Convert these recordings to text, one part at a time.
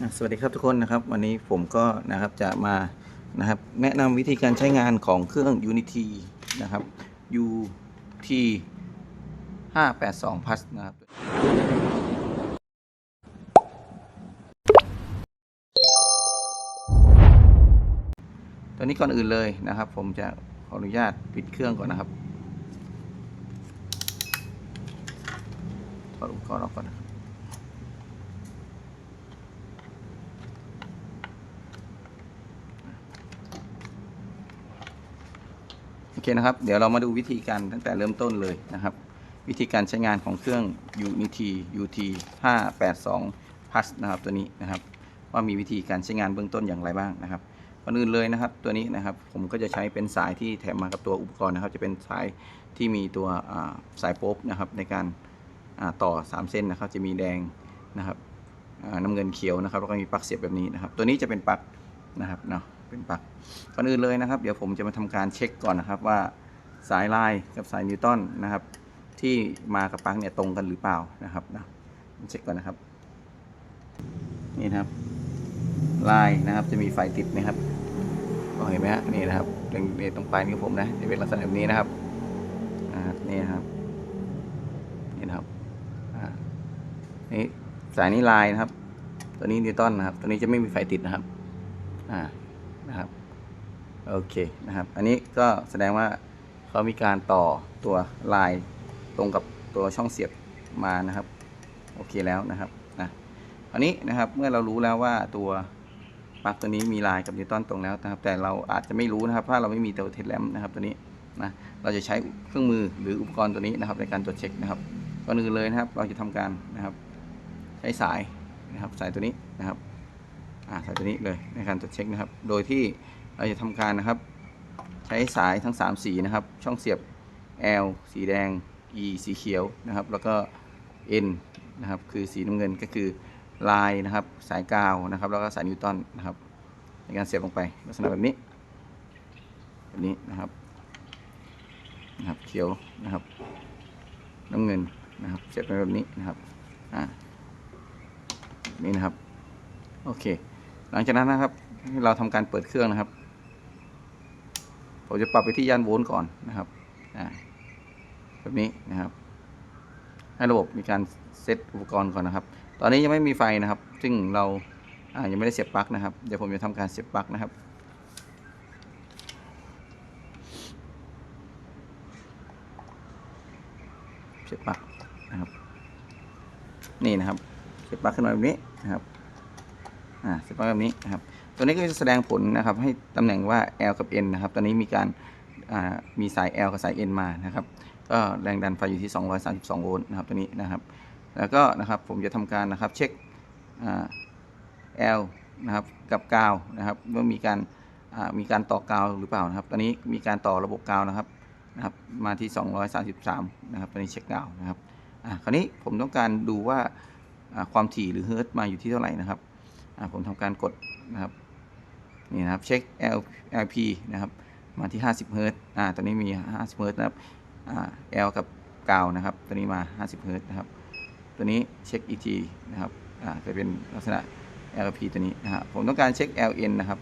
สวัสดีครับทุกคนนะครับวันนี้ผมก็นะครับจะมานะครับแนะนำวิธีการใช้งานของเครื่อง Unity นะครับ UT 582 plus นะครับตัวนี้ก่อนอื่นเลยนะครับ ผมจะขออนุญาตปิดเครื่องก่อนนะครับถอดอุปกรณ์ออกก่อนนะครับ อเคนะครับ เดี๋ยวเรามาดูวิธีการตั้งแต่เริ่มต้นเลยนะครับ วิธีการใช้งานของเครื่อง Unity UT 582 plus นะครับตัวนี้นะครับ ว่ามีวิธีการใช้งานเบื้องต้นอย่างไรบ้างนะครับก่อนอื่นเลยนะครับตัวนี้นะครับผมก็จะใช้เป็นสายที่แถมมากับตัวอุปกรณ์นะครับ จะเป็นสายที่มีตัวสายโป๊บนะครับในการอ่าต่อ 3 เส้นนะครับ จะมีแดงนะครับน้ำเงินเขียวนะครับแล้วก็มีปลั๊กเสียบแบบนี้นะครับ ตัวนี้จะเป็นปลั๊กนะครับเนาะ เป็นปักก่อนอื่นเลยนะครับ เดี๋ยวผมจะมาทำการเช็คก่อนนะครับ ว่าสายลายกับสายนิวตันนะครับ ที่มากับปักเนี่ยตรงกันหรือเปล่านะครับนะเช็คก่อนนะครับ นี่นะครับ ลายนะครับจะมีไฟติดนะครับเห็นไหมฮะนี่นะครับเล็งตรงปลายนิ้วผมนะจะเป็นลักษณะแบบนี้นะครับนี่นะครับนี่นะครับนี่สายนี้ลายนะครับ ตัวนี้นิวตันนะครับ ตัวนี้จะไม่มีไฟติดนะครับ อ่า นะครับโอเคนะครับ อันนี้ก็แสดงว่าเขามีการต่อตัวลายตรงกับตัวช่องเสียบมานะครับ โอเคแล้วนะครับนะอันนี้นะครับเมื่อเรารู้แล้วว่าตัวปลั๊กตัวนี้มีลายกับนิวตันตรงแล้วนะครับ แต่เราอาจจะไม่รู้นะครับถ้าเราไม่มีตัวเทสแลมนะครับตัวนี้นะเราจะใช้เครื่องมือหรืออุปกรณ์ตัวนี้นะครับ ในการตรวจเช็คนะครับก่อนอื่นเลยนะครับ เราจะทำการนะครับ ใช้สายนะครับ สายตัวนี้นะครับ สายตัวนี้เลยในการตรวจเช็คนะครับ โดยที่เราจะทำการนะครับ ใช้สายทั้ง 3 สีนะครับ ช่องเสียบ L สีแดง E สีเขียวนะครับ แล้วก็ N นะครับคือสีน้ำเงินก็คือลายนะครับ สายกาวนะครับ แล้วก็สายนิวตันนะครับ ในการเสียบลงไปลักษณะแบบนี้แบบนี้นะครับนะครับเขียวนะครับ น้ำเงินนะครับเสียบไปแบบนี้นะครับอ่านี่นะครับ โอเค หลังจากนั้นนะครับ เราทำการเปิดเครื่องนะครับ ผมจะปรับไปที่ย่านโวลต์ก่อนนะครับแบบนี้นะครับ ให้ระบบมีการเซตอุปกรณ์ก่อนนะครับ ตอนนี้ยังไม่มีไฟนะครับ ซึ่งเราายังไม่ได้เสียบปลั๊กนะครับ เดี๋ยวผมจะทำการเสียบปลั๊กนะครับเสียบปลั๊กนะครับ นี่นะครับเสียบปลั๊กขึ้นมาแบบนี้นะครับ อ่าเสียบปลั๊กแบบนี้นะครับตัวนี้ก็จะแสดงผลนะครับให้ตำแหน่งว่า L กับ N นะครับ ตอนนี้มีการมีสาย L กับสาย N มานะครับก็แรงดันไฟอยู่ที่ 232 โวลต์นะครับตัวนี้นะครับ แล้วก็นะครับผมจะทำการนะครับเช็ค L นะครับกับกาวนะครับว่ามีการมีการต่อกาวหรือเปล่านะครับ ตอนนี้มีการต่อระบบกาวนะครับนะครับมาที่ 233 นะครับตอนนี้เช็คกาวนะครับอ่าคราวนี้ผมต้องการดูว่าความถี่หรือเฮิร์ตมาอยู่ที่เท่าไหร่นะครับ ผมทำการกดนะครับนี่นะครับเช็ค L LP นะครับมาที่ 50เฮิรตซ์อ่าตอนนี้มี 50เฮิรตซ์นะครับอ่า L กับกาวนะครับตัวนี้มา 50เฮิรตซ์นะครับตัวนี้เช็ค ET นะครับอ่าจะเป็นลักษณะ LP ตัวนี้นะฮะผมต้องการเช็ค LN นะครับ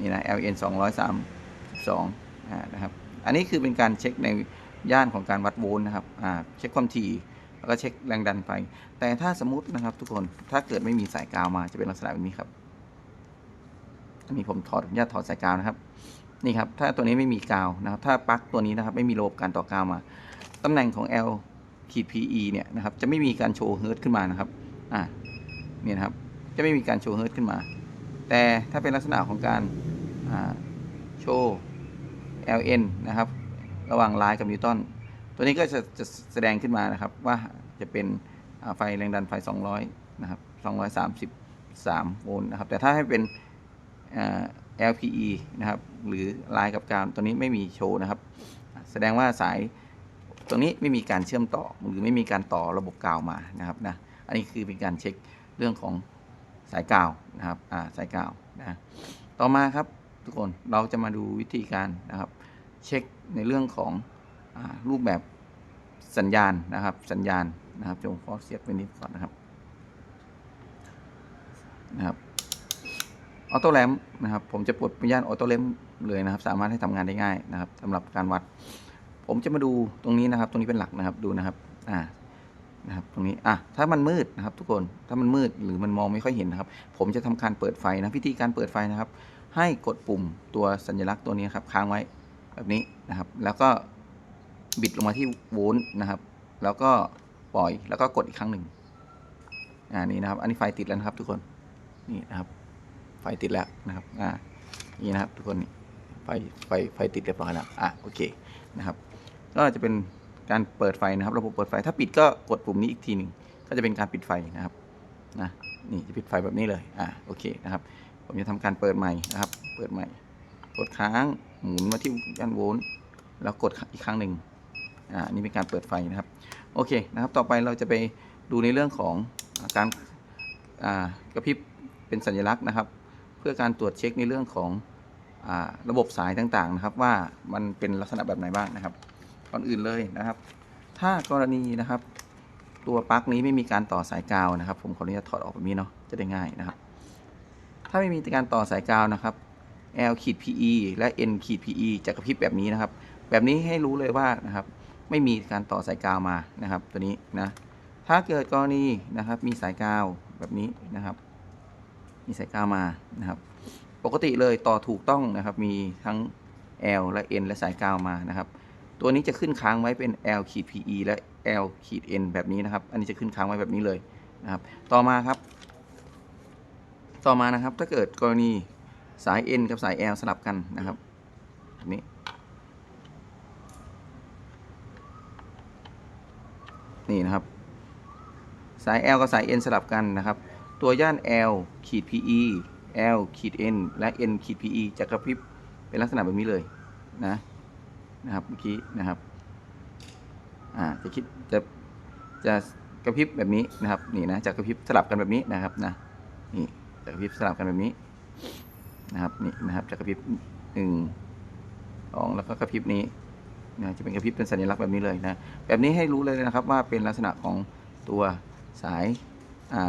นี่นะ LN 232อ่านะครับอันนี้คือเป็นการเช็คในย่านของการวัดโวลต์นะครับอ่าเช็คความถี่ แล้วก็เช็คแรงดันไฟแต่ถ้าสมมตินะครับทุกคนถ้าเกิดไม่มีสายกาวมาจะเป็นลักษณะแบบนี้ครับอันนี้ผมถอดอนุญาตถอดสายกาวนะครับ นี่ครับ ถ้าตัวนี้ไม่มีกาวนะครับ ถ้าปลั๊กตัวนี้นะครับ ไม่มีระบบการต่อกาวมาตำแหน่งของ L ขีด PE เนี่ยนะครับ จะไม่มีการโชว์เฮิร์ตขึ้นมานะครับ อ่าเนี่ยครับ จะไม่มีการโชว์เฮิร์ตขึ้นมา แต่ถ้าเป็นลักษณะของการอ่าโชว์ LN นะครับ ระหว่างไลน์กับนิวตัน ตัวนี้ก็จะจะแสดงขึ้นมานะครับว่าจะเป็นไฟแรงดันไฟ 200 นะครับ 233 โวลต์นะครับ แต่ถ้าให้เป็น LPE นะครับ หรือลน์กับกาวตัวนี้ไม่มีโชว์นะครับ แสดงว่าสายตรงนี้ไม่มีการเชื่อมต่อหรือไม่มีการต่อระบบกาวมานะครับนะ อันนี้คือเป็นการเช็คเรื่องของสายกาวนะครับอ่าสายกาวนะต่อมาครับทุกคนเราจะมาดูวิธีการนะครับ เช็คในเรื่องของ รูปแบบสัญญาณนะครับ สัญญาณนะครับจงขอเสียบไปนิดก่อนนะครับนะครับออโต้แลมนะครับ ผมจะปลดเป็นย่านออโต้แลมเลยนะครับ สามารถให้ทำงานได้ง่ายนะครับสำหรับการวัด ผมจะมาดูตรงนี้นะครับ ตรงนี้เป็นหลักนะครับดูนะครับอ่านะครับ ตรงนี้อะถ้ามันมืดนะครับ ทุกคนถ้ามันมืดหรือมันมองไม่ค่อยเห็นนะครับ ผมจะทำการเปิดไฟนะวิธีการเปิดไฟนะครับ ให้กดปุ่มตัวสัญลักษณ์ตัวนี้ครับค้างไว้แบบนี้นะครับ แล้วก็ บิดลงมาที่วลนะครับ แล้วก็ปล่อยแล้วก็กดอีกครั้งหนึ่งอ่านี่นะครับ อันนี้ไฟติดแล้วนะครับ ทุกคนนี่นะครับไฟติดแล้วนะครับอ่านี่นะครับ ทุกคนไฟไฟไฟติดเรียบร้อยแล้วอะโอเคนะครับก็จะเป็นการเปิดไฟนะครับ ระบบเปิดไฟถ้าปิดก็กดปุ่มนี้อีกทีหนึ่งก็จะเป็นการปิดไฟนะครับนะนี่จะปิดไฟแบบนี้เลยอะโอเคนะครับ ผมจะทำการเปิดใหม่นะครับ เปิดใหม่ กดค้างหมุนมาที่ย่านโวลต์แล้วกดอีกครั้งหนึ่ง อ่านี่เป็นการเปิดไฟนะครับ โอเคนะครับ ต่อไปเราจะไปดูในเรื่องของการอ่ากระพริบเป็นสัญลักษณ์นะครับ เพื่อการตรวจเช็คในเรื่องของอาระบบสายต่างๆนะครับ ว่ามันเป็นลักษณะแบบไหนบ้างนะครับก่อนอื่นเลยนะครับ ถ้ากรณีนะครับ ตัวปลั๊กนี้ไม่มีการต่อสายกาวนะครับ ผมขออนุญาตถอดออกแบบนี้เนาะจะได้ง่ายนะครับ ถ้าไม่มีการต่อสายกาวนะครับ L ขีด PE และ N ขีด PE จะกระพริบแบบนี้นะครับ แบบนี้ให้รู้เลยว่านะครับ ไม่มีการต่อสายกาวมานะครับ ตัวนี้นะถ้าเกิดกรณีนะครับมีสายกาวแบบนี้นะครับ มีสายกาวมานะครับ ปกติเลยต่อถูกต้องนะครับ มีทั้ง L และ N และสายกาวมานะครับ ตัวนี้จะขึ้นค้างไว้เป็น L ขีด PE และ L ขีด N แบบนี้นะครับ อันนี้จะขึ้นค้างไว้แบบนี้เลยนะครับ ต่อมาครับ ต่อมานะครับถ้าเกิดกรณีสาย N กับสาย L สลับกันนะครับแบบนี้ นี่นะครับ สาย L กับสาย N สลับกันนะครับ ตัวย่าน L ขีด PE L ขีด N และ N ขีด PE จะกระพริบเป็นลักษณะแบบนี้เลยนะนะครับเมื่อกี้นะครับอ่าจะคิดจะจะกระพริบแบบนี้นะครับนี่นะจะกระพริบสลับกันแบบนี้นะครับนะนี่จะกระพริบสลับกันแบบนี้นะครับนี่นะครับจะกระพริบหนึ่งสองแล้วก็กระพริบนี้ นะจะเป็นกระพริบเป็นสัญลักษณ์แบบนี้เลยนะแบบนี้ให้รู้เลยนะครับว่าเป็นลักษณะของตัวสาย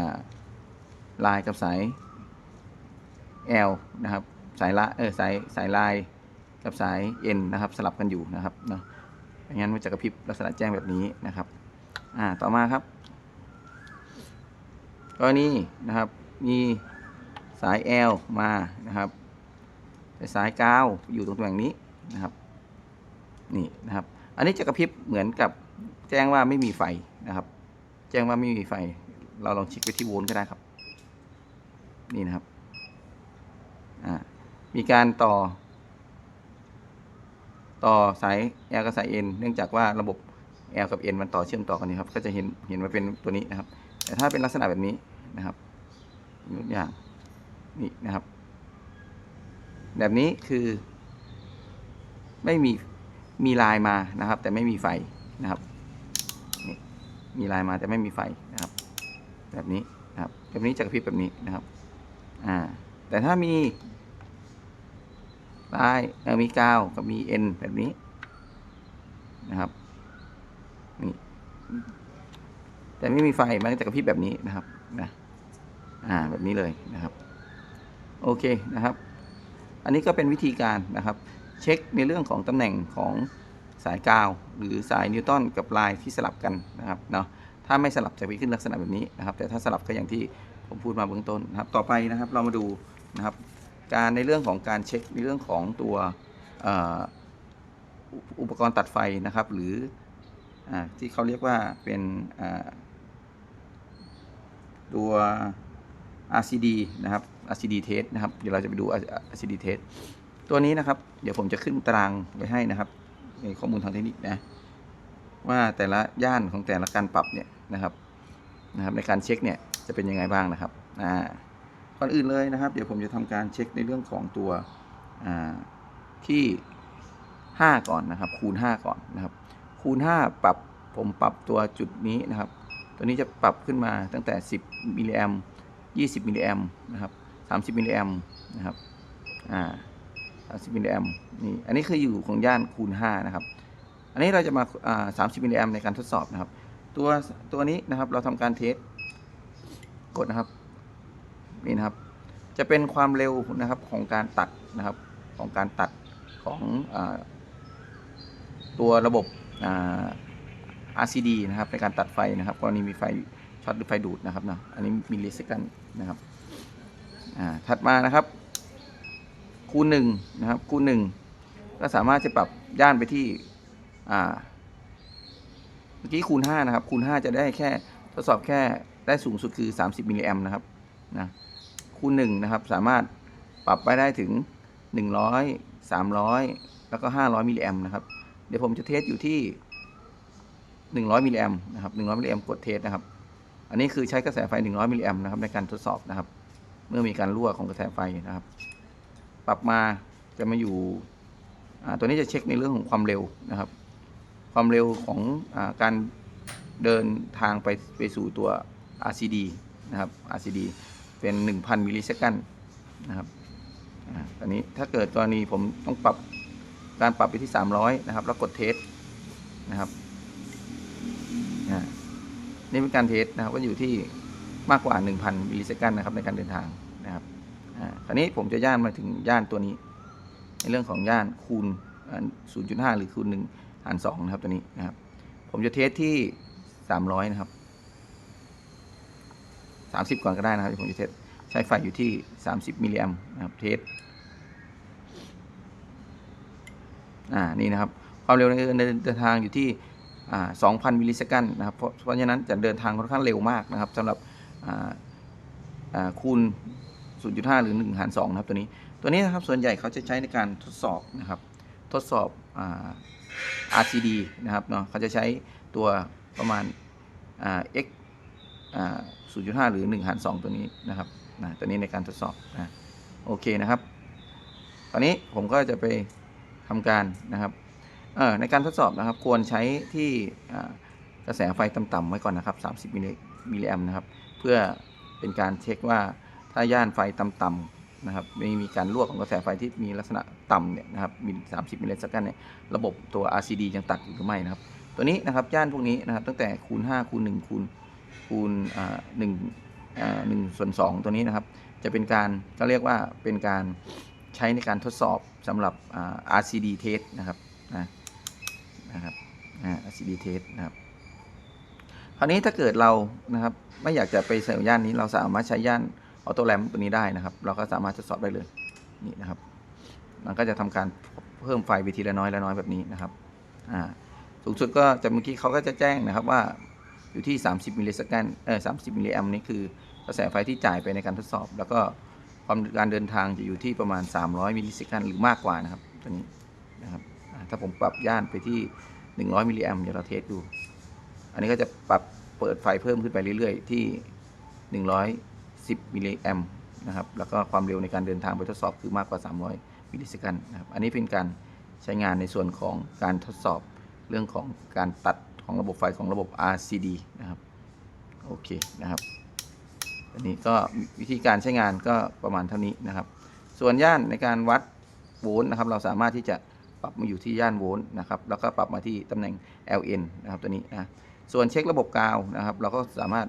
าลายกับสาย L นะครับสายละเออสายสายลายกับสาย N นะครับสลับกันอยู่นะครับเนาะงั้นมันจะกระพริบลักษณะแจ้งแบบนี้นะครับอ่าต่อมาครับกรณีนะครับมีสาย L มานะครับสายกาวอยู่ตรงตำแหน่งนี้นะครับ นี่นะครับ อันนี้จะกระพริบเหมือนกับแจ้งว่าไม่มีไฟนะครับ แจ้งว่าไม่มีไฟ เราลองเช็คไปที่โวลต์ก็ได้ครับ นี่นะครับมีการต่อ ต่อสาย L กับสาย N เนื่องจากว่าระบบ L กับ N มันต่อเชื่อมต่อกันนี่ครับ ก็จะเห็นเห็นว่าเป็นตัวนี้นะครับ แต่ถ้าเป็นลักษณะแบบนี้นะครับยกอย่างนี่นะครับ แบบนี้คือไม่มี มีลายมานะครับ แต่ไม่มีไฟนะครับนี่มีลายมาแต่ไม่มีไฟนะครับ แบบนี้นะครับแบบนี้จะกระพริบแบบนี้นะครับอ่าแต่ถ้ามีลายเออมีกาวกับมีเอ็นแบบนี้นะครับนี่แต่ไม่มีไฟมันก็จะกระพริบแบบนี้นะครับนะอ่าแบบนี้เลยนะครับ โอเคนะครับ อันนี้ก็เป็นวิธีการนะครับ เช็คในเรื่องของตำแหน่งของสายกาว หรือสายนิวตันกับลายที่สลับกันนะครับเนาะถ้าไม่สลับจะไปขึ้นลักษณะแบบนี้นะครับ แต่ถ้าสลับก็อย่างที่ผมพูดมาเบื้องต้นนะครับ ต่อไปนะครับเรามาดูนะครับ การในเรื่องของการเช็คในเรื่องของตัวอุปกรณ์ตัดไฟนะครับ หรืออที่เขาเรียกว่าเป็นตัว RCD นะครับ RCD test นะครับ เดี๋ยวเราจะไปดู RCD test ตัวนี้นะครับ เดี๋ยวผมจะขึ้นตารางไว้ให้นะครับในข้อมูลทางเทคนิคนะ ว่าแต่ละย่านของแต่ละการปรับเนี่ยนะครับนะครับ ในการเช็คเนี่ยจะเป็นยังไงบ้างนะครับอ่าก่อนอื่นเลยนะครับ เดี๋ยวผมจะทำการเช็คในเรื่องของตัวอ่าที่ 5 ก่อนนะครับ คูณ 5 ก่อนนะครับ คูณ 5 ปรับผมปรับตัวจุดนี้นะครับ ตัวนี้จะปรับขึ้นมาตั้งแต่ 10มิลลิแอม20มิลลิแอมนะครับ30มิลลิแอมนะครับอ่า 30มิลลิแอมนี่อันนี้คืออยู่ของย่านคูณ5นะครับ อันนี้เราจะมา30มิลลิแอมในการทดสอบนะครับ ตัวตัวนี้นะครับเราทำการเทสกดนะครับนี่นะครับ จะเป็นความเร็วนะครับของการตัดนะครับของการตัดของอตัวระบบ RCD นะครับในการตัดไฟนะครับกรณีมีไฟช็อตหรือไฟดูดนะครับเนาะอันนี้มิลลิเซกันนะครับถัดมานะครับ คูณหนึ่งนะครับคูณหนึ่งก็สามารถจะปรับย่านไปที่อ่าเมื่อกี้คูณ5นะครับคูณ5จะได้แค่ทดสอบแค่ได้สูงสุดคือ 30มิลลิแอมนะครับนะคูณ1นะครับสามารถปรับไปได้ถึง 100 300 แล้วก็ 500มิลลิแอมนะครับเดี๋ยวผมจะเทสอยู่ที่ 100มิลลิแอมนะครับ100มิลลิแอมกดเทสนะครับ อันนี้คือใช้กระแสไฟ 100มิลลิแอมนะครับในการทดสอบนะครับ เมื่อมีการรั่วของกระแสไฟนะครับ ปรับมาจะมาอยู่ตัวนี้จะเช็คในเรื่องของความเร็วนะครับ ความเร็วของอการเดินทางไปไปสู่ตัว RCD นะครับ RCD เป็น 1,000 มิลลิเซคันนะครับอ่าตอนนี้ถ้าเกิดกรณีผมต้องปรับการปรับไปที่ 300 นะครับ แล้วกดเทสนะครับนี่เป็นการเทสนะครับก็อยู่ที่มากกว่า 1,000 มิลลิเซคันนะครับในการเดินทางนะครับ อ่าคราวนี้ผมจะย่านมาถึงย่านตัวนี้ ในเรื่องของย่านคูณ 0.5 หรือคูณ1หาร2นะครับตัวนี้นะครับ ผมจะเทสที่ 300 นะครับ 30 ก่อนก็ได้นะครับ ผมจะเทสใช้ไฟอยู่ที่ 30 มิลลิแอมป์นะครับ เทส อ่า นี่นะครับ ความเร็วในการเดินทางอยู่ที่2,000 มิลลิเซคันนะครับเพราะเพราะฉะนั้นจะเดินทางค่อนข้างเร็วมากนะครับสำหรับคูณ 0.5 หรือ 1 หาร2นะครับตัวนี้ ตัวนี้นะครับส่วนใหญ่เขาจะใช้ในการทดสอบนะครับ ทดสอบอ่า RCD นะครับเนาะเขาจะใช้ตัวประมาณอ่า x อ่า0.5 หรือ 1 หาร 2 ตัวนี้นะครับนะตัวนี้ในการทดสอบนะโอเคนะครับ ตอนนี้ผมก็จะไปทำการนะครับเออในการทดสอบนะครับ ควรใช้ที่อ่ากระแสไฟต่ำๆไว้ก่อนนะครับ 30 มิลลิมิลลิแอมนะครับ เพื่อเป็นการเช็คว่า ถ้าย่านไฟต่ำๆนะครับไม่มีการรั่วของกระแสไฟที่มีลักษณะต่ำเนี่ยนะครับมิล30มิลลิเซกันเนี่ยระบบตัว RCD ยังตัดอยู่หรือไม่นะครับ ตัวนี้นะครับย่านพวกนี้นะครับตั้งแต่คูณ 5 คูณ 1 คูณคูณอ่า1อ่า1ส่วน2ตัวนี้นะครับ จะเป็นการก็เรียกว่าเป็นการใช้ในการทดสอบสำหรับอ่า RCD test นะครับนะนะครับอ่า RCD test นะครับคราวนี้ถ้าเกิดเรานะครับไม่อยากจะไปใส่ย่านนี้เราสามารถใช้ย่าน ออโต้แรมตัวนี้ได้นะครับ เราก็สามารถทดสอบได้เลยนี่นะครับ มันก็จะทำการเพิ่มไฟไปทีละน้อยละน้อยแบบนี้นะครับอ่าสูงสุดก็จะเมื่อกี้เขาก็จะแจ้งนะครับว่าอยู่ที่ 30มิลลิเซกันเออ30มิลลิแอมนี่คือกระแสไฟที่จ่ายไปในการทดสอบ แล้วก็ความการเดินทางจะอยู่ที่ประมาณ 300มิลลิเซกันหรือมากกว่านะครับตัวนี้นะครับถ้าผมปรับย่านไปที่ 100มิลลิแอมเดี๋ยวเราเทสดู อันนี้ก็จะปรับเปิดไฟเพิ่มขึ้นไปเรื่อย ๆ ที่ 100 10 มิลลิแอมนะครับ แล้วก็ความเร็วในการเดินทางไปทดสอบคือมากกว่า 300 มิลลิเซกันนะครับ อันนี้เป็นการใช้งานในส่วนของการทดสอบเรื่องของการตัดของระบบไฟของระบบ RCD นะครับ โอเคนะครับอันนี้ก็วิธีการใช้งานก็ประมาณเท่านี้นะครับ ส่วนย่านในการวัดโวลต์นะครับ เราสามารถที่จะปรับมาอยู่ที่ย่านโวลต์นะครับ แล้วก็ปรับมาที่ตำแหน่ง LN นะครับตัวนี้นะ ส่วนเช็คระบบกาวนะครับ เราก็สามารถ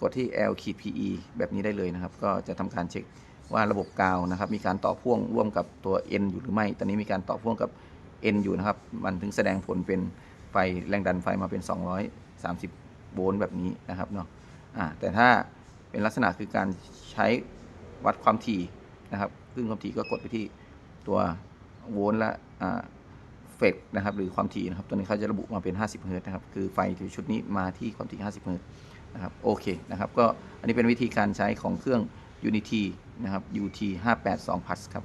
กดที่ L ขีด PE แบบนี้ได้เลยนะครับ ก็จะทำการเช็คว่าระบบกาวนะครับ มีการต่อพ่วงร่วมกับตัว N อยู่หรือไม่ ตอนนี้มีการต่อพ่วงกับ N อยู่นะครับ มันถึงแสดงผลเป็นไฟแรงดันไฟมาเป็น 230 โวลต์แบบนี้นะครับเนาะแต่ถ้าเป็นลักษณะคือการใช้วัดความถี่นะครับคลื่นความถี่ก็กดไปที่ตัวโวลต์และเฟกนะครับหรือความถี่นะครับ ตัวนี้เขาจะระบุมาเป็น 50เฮิรต์นะครับ คือไฟชุดนี้มาที่ความถี่ 50เฮิรต์ นะครับโอเคนะครับก็อันนี้เป็นวิธีการใช้ของเครื่อง Unity นะครับ UT 582 Plus ครับ